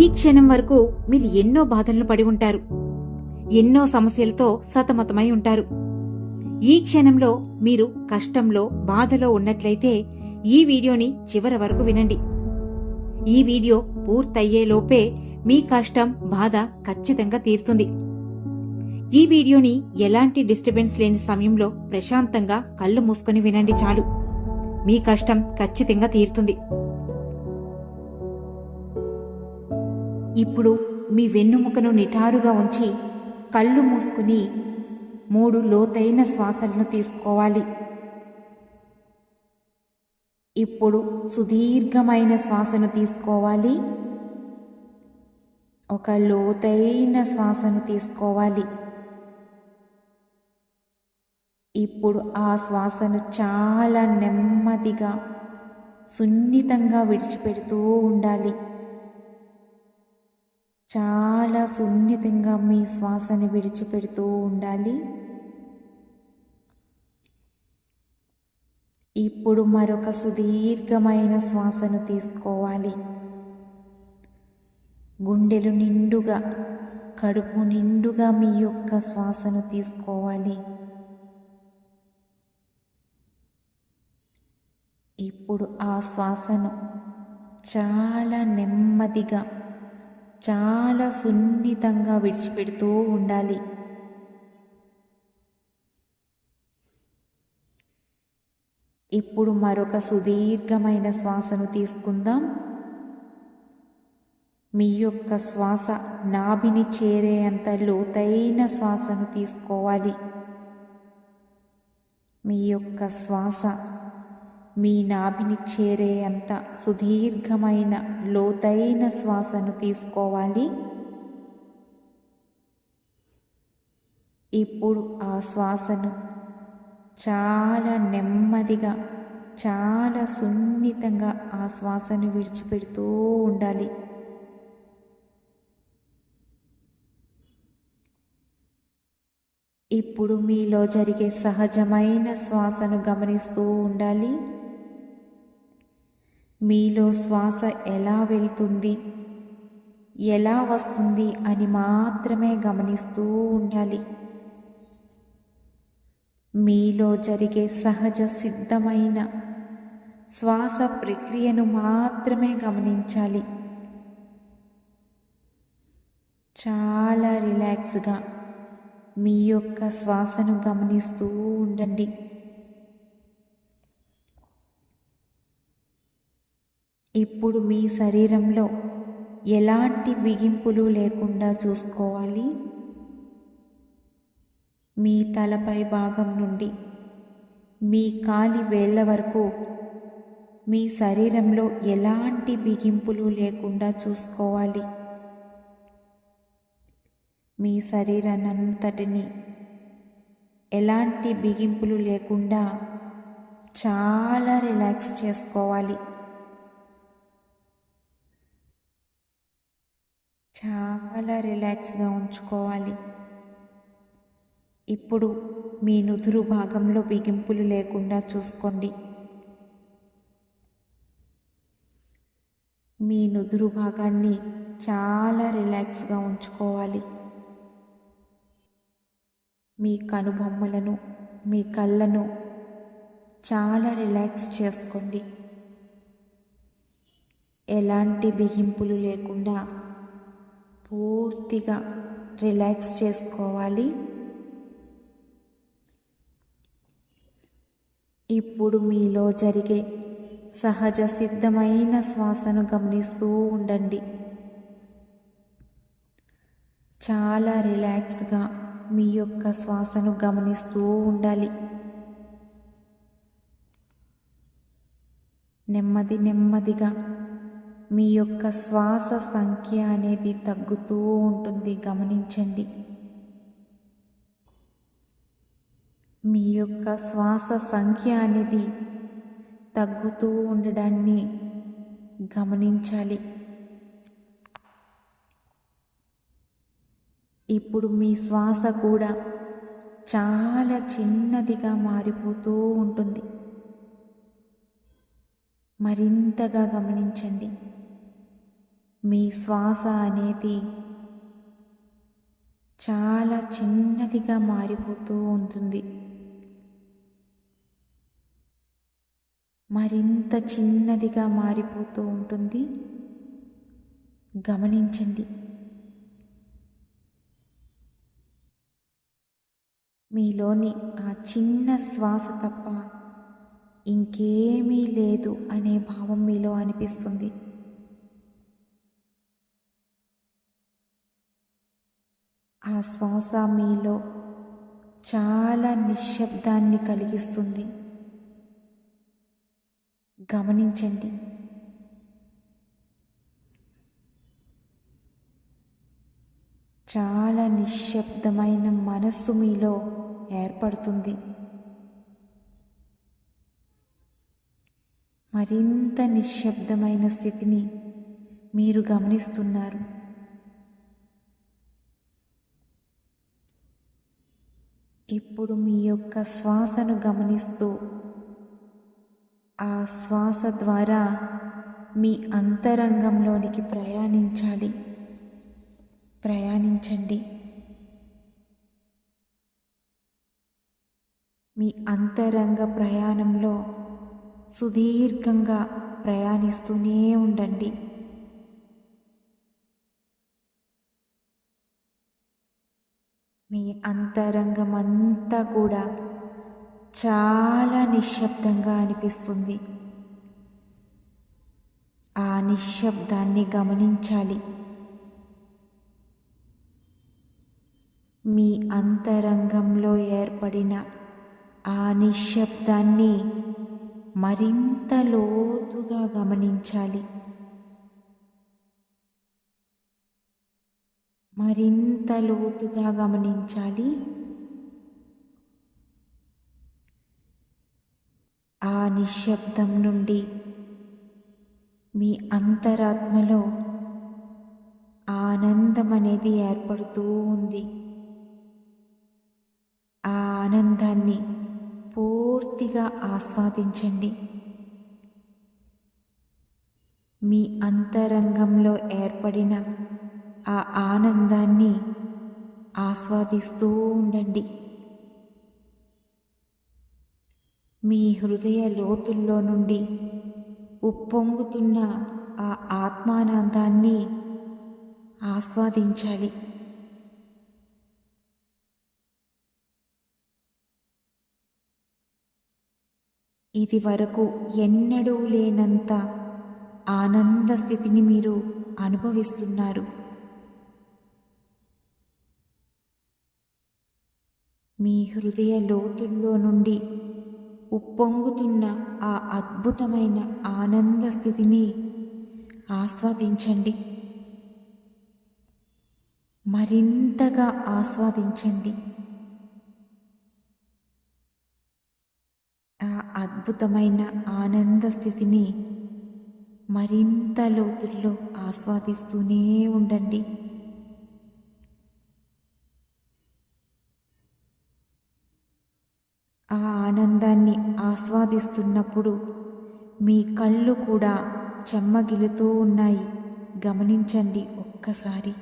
ఈ క్షణం వరకు మీరు ఎన్నో బాధలను పడి ఉంటారు. ఎన్నో సమస్యలతో సతమతమై ఉంటారు. ఈ క్షణంలో మీరు కష్టంలో బాధలో ఉన్నట్లయితే ఈ వీడియోని చివరి వరకు వినండి. ఈ వీడియో పూర్తయ్యేలోపే మీ కష్టం బాధ ఖచ్చితంగా తీరుతుంది. ఈ వీడియోని ఎలాంటి డిస్టర్బెన్స్ లేని సమయంలో ప్రశాంతంగా కళ్ళు మూసుకొని వినండి చాలు. మీ కష్టం ఖచ్చితంగా తీరుతుంది. ఇప్పుడు మీ వెన్నుముకను నిటారుగా ఉంచి కళ్ళు మూసుకుని మూడు లోతైన శ్వాసలను తీసుకోవాలి. ఇప్పుడు సుదీర్ఘమైన శ్వాసను తీసుకోవాలి. ఒక లోతైన శ్వాసను తీసుకోవాలి. ఇప్పుడు ఆ శ్వాసను చాలా నెమ్మదిగా సున్నితంగా విడిచిపెడుతూ ఉండాలి. చాలా సున్నితంగా మీ శ్వాసని విడిచిపెడుతూ ఉండాలి. ఇప్పుడు మరొక సుదీర్ఘమైన శ్వాసను తీసుకోవాలి. గుండెలు నిండుగా కడుపు నిండుగా మీ యొక్క శ్వాసను తీసుకోవాలి. ఇప్పుడు ఆ శ్వాసను చాలా నెమ్మదిగా చాలా సున్నితంగా విడిచిపెడుతూ ఉండాలి. ఇప్పుడు మరొక సుదీర్ఘమైన శ్వాసను తీసుకుందాం. మీ యొక్క శ్వాస నాభిని చేరేంత లోతైన శ్వాసను తీసుకోవాలి. మీ యొక్క శ్వాస మీ నాభిని చేరే అంత సుదీర్ఘమైన లోతైన శ్వాసను తీసుకోవాలి. ఇప్పుడు ఆ శ్వాసను చాలా నెమ్మదిగా చాలా సున్నితంగా ఆ శ్వాసను విడిచిపెడుతూ ఉండాలి. ఇప్పుడు మీలో జరిగే సహజమైన శ్వాసను గమనిస్తూ ఉండాలి. మీలో శ్వాస ఎలా వెళ్తుంది? ఎలా వస్తుంది అని మాత్రమే గమనిస్తూ ఉండాలి. మీలో జరిగే సహజ సిద్ధమైన శ్వాస ప్రక్రియను మాత్రమే గమనించాలి. చాలా రిలాక్స్గా మీ యొక్క శ్వాసను గమనిస్తూ ఉండండి. ఇప్పుడు మీ శరీరంలో ఎలాంటి బిగింపులు లేకుండా చూసుకోవాలి? మీ తలపై భాగం నుండి మీ కాలి వేళ్ళ వరకు మీ శరీరంలో ఎలాంటి బిగింపులు లేకుండా చూసుకోవాలి? మీ శరీరాన్నంతటిని ఎలాంటి బిగింపులు లేకుండా చాలా రిలాక్స్ చేసుకోవాలి. చాలా రిలాక్స్గా ఉంచుకోవాలి. ఇప్పుడు మీ నుదురు భాగంలో బిగింపులు లేకుండా చూసుకోండి. మీ నుదురు భాగాన్ని చాలా రిలాక్స్గా ఉంచుకోవాలి. మీ కనుబొమ్మలను మీ కళ్ళను చాలా రిలాక్స్ చేసుకోండి. ఎలాంటి బిగింపులు లేకుండా పూర్తిగా రిలాక్స్ చేసుకోవాలి. ఇప్పుడు మీలో జరిగే సహజ సిద్ధమైన శ్వాసను గమనిస్తూ ఉండండి. చాలా రిలాక్స్గా మీ యొక్క శ్వాసను గమనిస్తూ ఉండాలి. నెమ్మది నెమ్మదిగా మీ యొక్క శ్వాస సంఖ్య అనేది తగ్గుతూ ఉంటుంది. గమనించండి. మీ యొక్క శ్వాస సంఖ్య అనేది తగ్గుతూ ఉండడాన్ని గమనించాలి. ఇప్పుడు మీ శ్వాస కూడా చాలా చిన్నదిగా మారిపోతూ ఉంటుంది. మరింతగా గమనించండి. మీ శ్వాస అనేది చాలా చిన్నదిగా మారిపోతూ ఉంటుంది. మరింత చిన్నదిగా మారిపోతూ ఉంటుంది. గమనించండి. మీలోని ఆ చిన్న శ్వాస తప్ప ఇంకేమీ లేదు అనే భావం మీలో అనిపిస్తుంది. ఆ శ్వాస మీలో చాలా నిశ్శబ్దాన్ని కలిగిస్తుంది. గమనించండి. చాలా నిశ్శబ్దమైన మనస్సు మీలో ఏర్పడుతుంది. మరింత నిశ్శబ్దమైన స్థితిని మీరు గమనిస్తున్నారు. ఇప్పుడు మీ యొక్క శ్వాసను గమనిస్తూ ఆ శ్వాస ద్వారా మీ అంతరంగంలోనికి ప్రయాణించాలి. ప్రయాణించండి. మీ అంతరంగ ప్రయాణంలో సుదీర్ఘంగా ప్రయాణిస్తూనే ఉండండి. మీ అంతరంగమంతా కూడా చాలా నిశ్శబ్దంగా అనిపిస్తుంది. ఆ నిశ్శబ్దాన్ని గమనించాలి. మీ అంతరంగంలో ఏర్పడిన ఆ నిశ్శబ్దాన్ని మరింత లోతుగా గమనించాలి. మరింత లోతుగా గమనించాలి. ఆ నిశ్శబ్దం నుండి మీ అంతరాత్మలో ఆనందం అనేది ఏర్పడుతూ ఉంది. ఆ ఆనందాన్ని పూర్తిగా ఆస్వాదించండి. మీ అంతరంగంలో ఏర్పడిన ఆ ఆనందాన్ని ఆస్వాదిస్తూ ఉండండి. మీ హృదయ లోతుల్లో నుండి ఉప్పొంగుతున్న ఆ ఆత్మానందాన్ని ఆస్వాదించాలి. ఇది వరకు ఎన్నడూ లేనంత ఆనంద స్థితిని మీరు అనుభవిస్తున్నారు. మీ హృదయ లోతుల్లో నుండి ఉప్పొంగుతున్న ఆ అద్భుతమైన ఆనంద స్థితిని ఆస్వాదించండి. మరింతగా ఆస్వాదించండి. ఆ అద్భుతమైన ఆనంద స్థితిని మరింత లోతుల్లో ఆస్వాదిస్తూనే ఉండండి. ఆనందాన్ని ఆస్వాదిస్తున్నప్పుడు మీ కళ్ళు కూడా చెమ్మగిలుతూ ఉన్నాయి. గమనించండి ఒక్కసారి.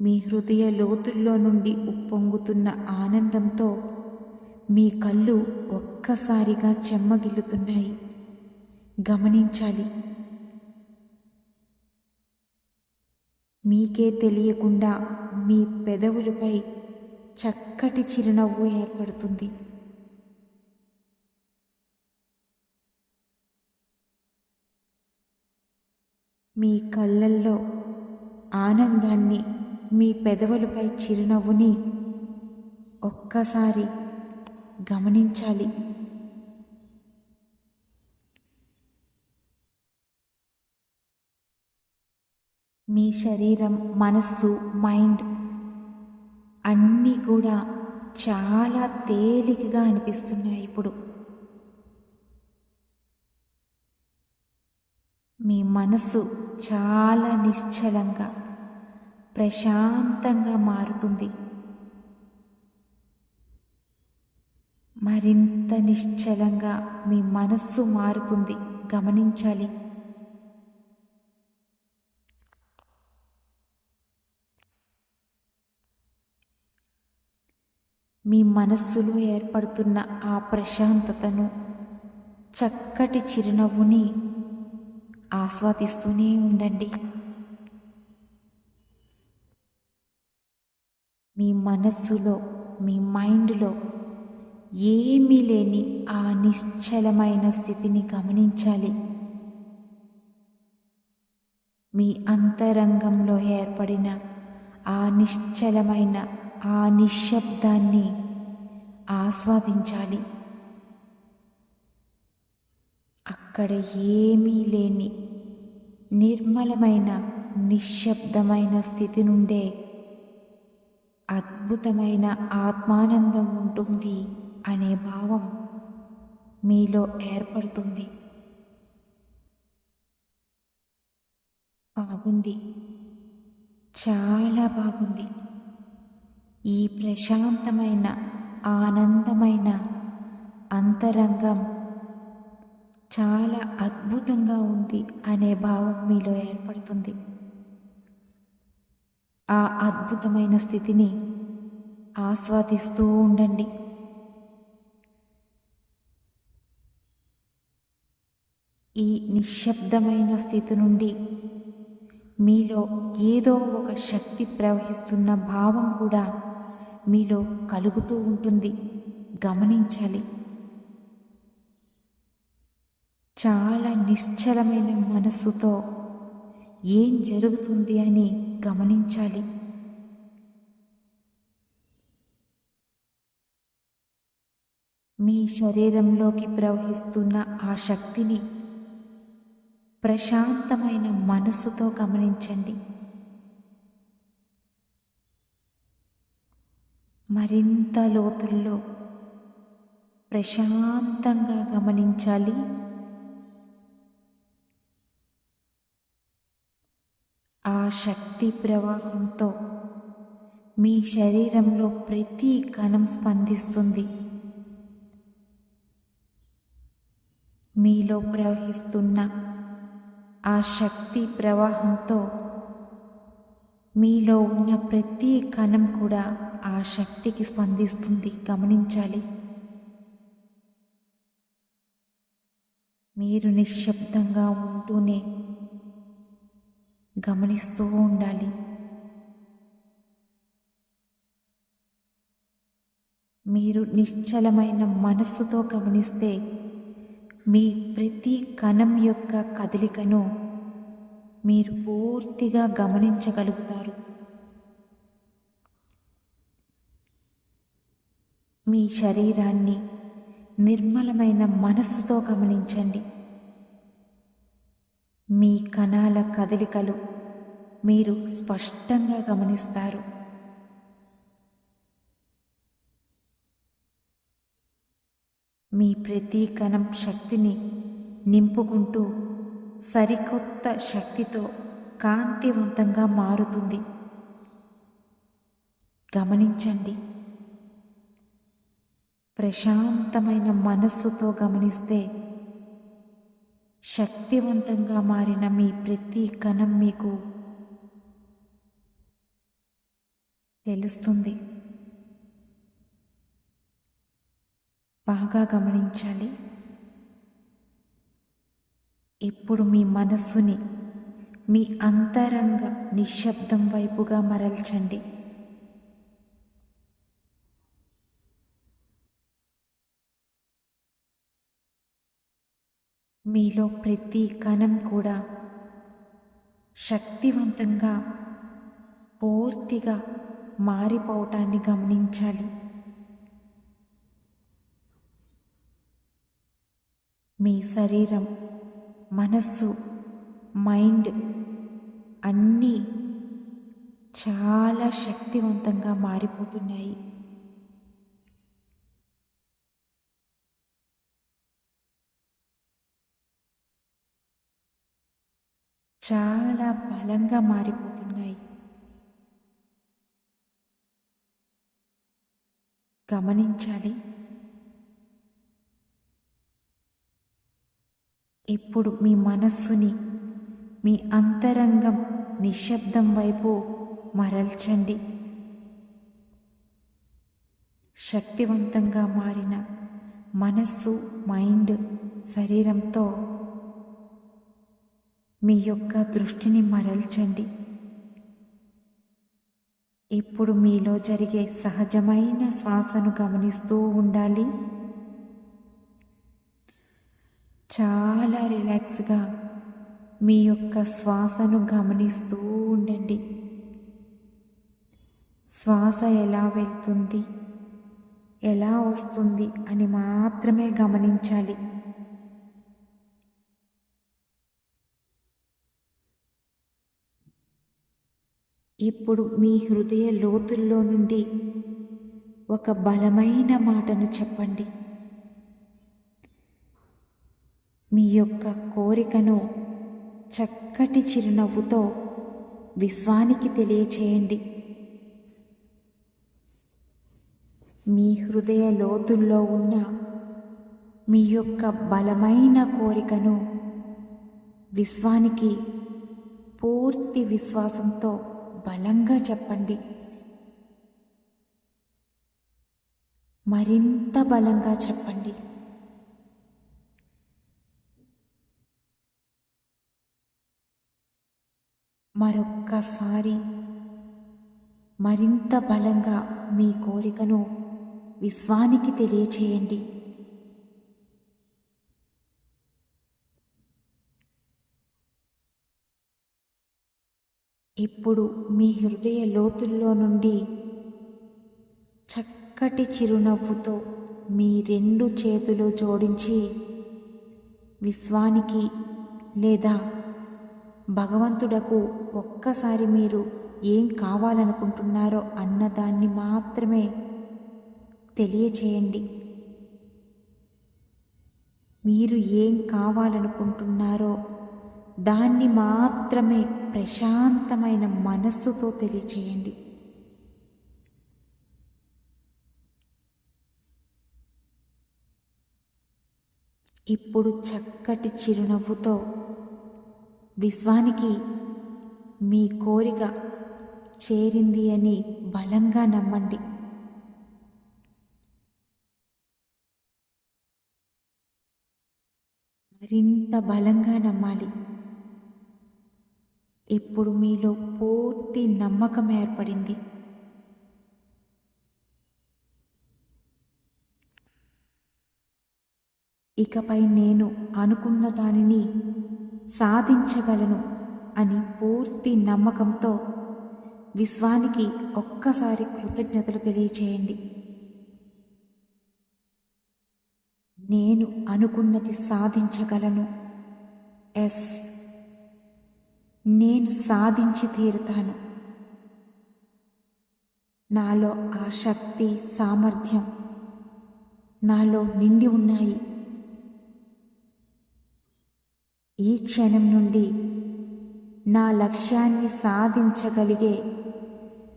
మీ హృదయ లోతుల్లో నుండి ఉప్పొంగుతున్న ఆనందంతో మీ కళ్ళు ఒక్కసారిగా చెమ్మగిల్లుతున్నాయి గమనించాలి. మీకే తెలియకుండా మీ పెదవులపై చక్కటి చిరునవ్వు ఏర్పడుతుంది. మీ కళ్ళల్లో ఆనందాన్ని మీ పెదవులపై చిరునవ్వుని ఒక్కసారి గమనించాలి. మీ శరీరం మనస్సు మైండ్ అన్నీ కూడా చాలా తేలికగా అనిపిస్తున్నాయి ఇప్పుడు. మీ మనసు చాలా నిశ్చలంగా ప్రశాంతంగా మారుతుంది. మరింత నిశ్చలంగా మీ మనస్సు మారుతుంది. గమనించాలి. మీ మనస్సులో ఏర్పడుతున్న ఆ ప్రశాంతతను చక్కటి చిరునవ్వుని ఆస్వాదిస్తూనే ఉండండి. మీ మనస్సులో మీ మైండ్లో ఏమీ లేని ఆ నిశ్చలమైన స్థితిని గమనించాలి. మీ అంతరంగంలో ఏర్పడిన ఆ నిశ్చలమైన ఆ నిశ్శబ్దాన్ని ఆస్వాదించాలి. అక్కడ ఏమీ లేని నిర్మలమైన నిశ్శబ్దమైన స్థితి నుండే అద్భుతమైన ఆత్మానందం ఉంటుంది అనే భావం మీలో ఏర్పడుతుంది. బాగుంది. చాలా బాగుంది. ఈ ప్రశాంతమైన ఆనందమైన అంతరంగం చాలా అద్భుతంగా ఉంది అనే భావం మీలో ఏర్పడుతుంది. ఆ అద్భుతమైన స్థితిని ఆస్వాదిస్తూ ఉండండి. ఈ నిశ్శబ్దమైన స్థితి నుండి మీలో ఏదో ఒక శక్తి ప్రవహిస్తున్న భావం కూడా మీలో కలుగుతూ ఉంటుంది. గమనించాలి. చాలా నిశ్చలమైన మనస్సుతో ఏం జరుగుతుంది అని గమనించాలి. మీ శరీరంలోకి ప్రవహిస్తున్న ఆ శక్తిని ప్రశాంతమైన మనస్సుతో గమనించండి. మరింత లోతుల్లో ప్రశాంతంగా గమనించాలి. ఆ శక్తి ప్రవాహంతో మీ శరీరంలో ప్రతి కణం స్పందిస్తుంది. మీలో ప్రవహిస్తున్న ఆ శక్తి ప్రవాహంతో మీలో ఉన్న ప్రతి కణం కూడా ఆ శక్తికి స్పందిస్తుంది. గమనించాలి. మీరు నిశ్శబ్దంగా ఉంటూనే గమనిస్తూ ఉండాలి. మీరు నిశ్చలమైన మనస్సుతో గమనిస్తే మీ ప్రతి కణం యొక్క కదలికను మీరు పూర్తిగా గమనించగలుగుతారు. మీ శరీరాన్ని నిర్మలమైన మనస్సుతో గమనించండి. మీ కణాల కదలికలు మీరు స్పష్టంగా గమనిస్తారు. మీ ప్రతి కణం శక్తిని నింపుకుంటూ సరికొత్త శక్తితో కాంతివంతంగా మారుతుంది. గమనించండి. ప్రశాంతమైన మనస్సుతో గమనిస్తే శక్తివంతంగా మారిన మీ ప్రతి కణం మీకు తెలుస్తుంది. బాగా గమనించాలి. ఇప్పుడు మీ మనస్సుని మీ అంతరంగ నిశ్శబ్దం వైపుగా మరల్చండి. మీలో ప్రతి కణం కూడా శక్తివంతంగా పూర్తిగా మారిపోవటాన్ని గమనించాలి. మీ శరీరం మనస్సు మైండ్ అన్నీ చాలా శక్తివంతంగా మారిపోతున్నాయి. చాలా బలంగా మారిపోతున్నాయి. గమనించాలి. ఇప్పుడు మీ మనస్సుని మీ అంతరంగం నిశ్శబ్దం వైపు మరల్చండి. శక్తివంతంగా మారిన మనస్సు మైండ్ శరీరంతో మీ యొక్క దృష్టిని మరల్చండి. ఇప్పుడు మీలో జరిగే సహజమైన శ్వాసను గమనిస్తూ ఉండాలి. చాలా రిలాక్స్గా మీ యొక్క శ్వాసను గమనిస్తూ ఉండండి. శ్వాస ఎలా వెళ్తుంది ఎలా వస్తుంది అని మాత్రమే గమనించాలి. ఇప్పుడు మీ హృదయ లోతుల్లో నుండి ఒక బలమైన మాటను చెప్పండి. మీ యొక్క కోరికను చక్కటి చిరునవ్వుతో విశ్వానికి తెలియచేయండి. మీ హృదయ లోతుల్లో ఉన్న మీ యొక్క బలమైన కోరికను విశ్వానికి పూర్తి విశ్వాసంతో బలంగా చెప్పండి. మరింత బలంగా చెప్పండి. మరొక్కసారి మరింత బలంగా మీ కోరికను విశ్వానికి తెలియచేయండి. ఇప్పుడు మీ హృదయ లోతుల్లో నుండి చక్కటి చిరునవ్వుతో మీ రెండు చేతులు జోడించి విశ్వానికి లేదా భగవంతుడకు ఒక్కసారి మీరు ఏం కావాలనుకుంటున్నారో అన్నదాన్ని మాత్రమే తెలియచేయండి. మీరు ఏం కావాలనుకుంటున్నారో దాన్ని మాత్రమే ప్రశాంతమైన మనస్సుతో తెలియచేయండి. ఇప్పుడు చక్కటి చిరునవ్వుతో విశ్వానికి మీ కోరిక చేరింది అని బలంగా నమ్మండి. మరింత బలంగా నమ్మాలి. ఇప్పుడు మీలో పూర్తి నమ్మకం ఏర్పడింది. ఇకపై నేను అనుకున్న దానిని సాధించగలను అని పూర్తి నమ్మకంతో విశ్వానికి ఒక్కసారి కృతజ్ఞతలు తెలియచేయండి. నేను అనుకున్నది సాధించగలను. ఎస్. నేను సాధించి తీరుతాను. నాలో ఆ శక్తి సామర్థ్యం నాలో నిండి ఉన్నాయి. ఈ క్షణం నుండి నా లక్ష్యాన్ని సాధించగలిగే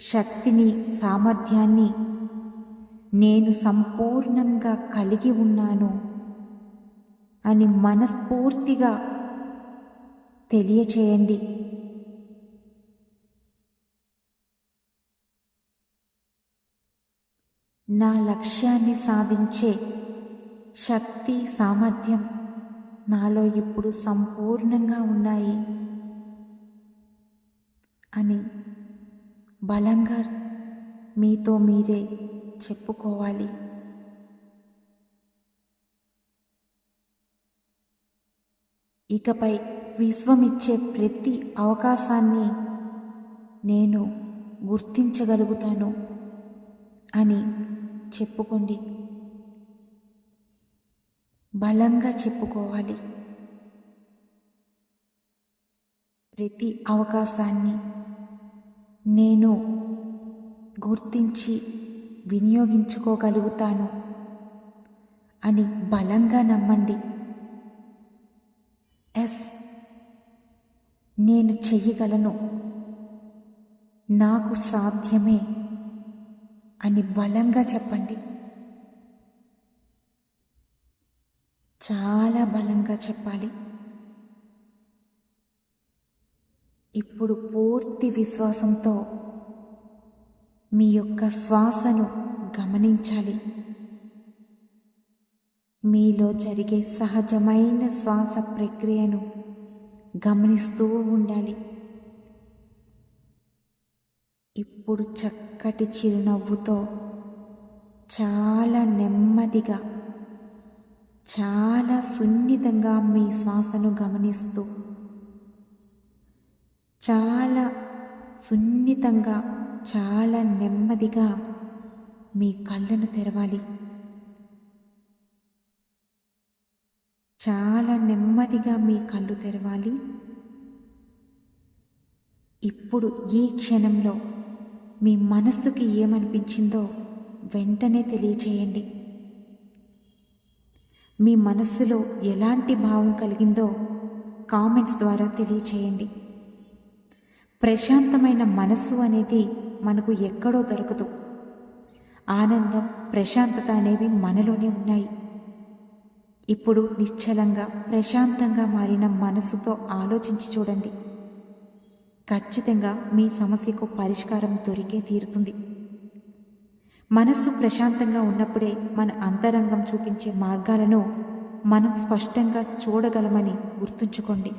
శక్తిని సామర్థ్యాన్ని నేను సంపూర్ణంగా కలిగి ఉన్నాను అని మనస్ఫూర్తిగా తెలియచేయండి. నా లక్ష్యాన్ని సాధించే శక్తి సామర్థ్యం నాలో ఇప్పుడు సంపూర్ణంగా ఉన్నాయి అని బలంగా మీతో మీరే చెప్పుకోవాలి. ఇకపై విశ్వమిచ్చే ప్రతి అవకాశాన్ని నేను గుర్తించగలుగుతాను అని చెప్పుకోండి. బలంగా చెప్పుకోవాలి. ప్రతి అవకాశాన్ని నేను గుర్తించి వినియోగించుకోగలుగుతాను అని బలంగా నమ్మండి. ఎస్. నేను చెయ్యగలను. నాకు సాధ్యమే అని బలంగా చెప్పండి. చాలా బలంగా చెప్పాలి. ఇప్పుడు పూర్తి విశ్వాసంతో మీ యొక్క శ్వాసను గమనించాలి. మీలో జరిగే సహజమైన శ్వాస ప్రక్రియను గమనిస్తూ ఉండాలి. ఇప్పుడు చక్కటి చిరునవ్వుతో చాలా నెమ్మదిగా చాలా సున్నితంగా మీ శ్వాసను గమనిస్తూ చాలా సున్నితంగా చాలా నెమ్మదిగా మీ కళ్ళను తెరవాలి. చాలా నెమ్మదిగా మీ కళ్ళు తెరవాలి. ఇప్పుడు ఈ క్షణంలో మీ మనస్సుకి ఏమనిపించిందో వెంటనే తెలియచేయండి. మీ మనస్సులో ఎలాంటి భావం కలిగిందో కామెంట్స్ ద్వారా తెలియచేయండి. ప్రశాంతమైన మనస్సు అనేది మనకు ఎక్కడో దొరకదు. ఆనందం ప్రశాంతత అనేవి మనలోనే ఉన్నాయి. ఇప్పుడు నిశ్చలంగా ప్రశాంతంగా మారిన మనసుతో ఆలోచించి చూడండి. ఖచ్చితంగా మీ సమస్యకు పరిష్కారం దొరికే తీరుతుంది. మనస్సు ప్రశాంతంగా ఉన్నప్పుడే మన అంతరంగం చూపించే మార్గాలను మనం స్పష్టంగా చూడగలమని గుర్తుంచుకోండి.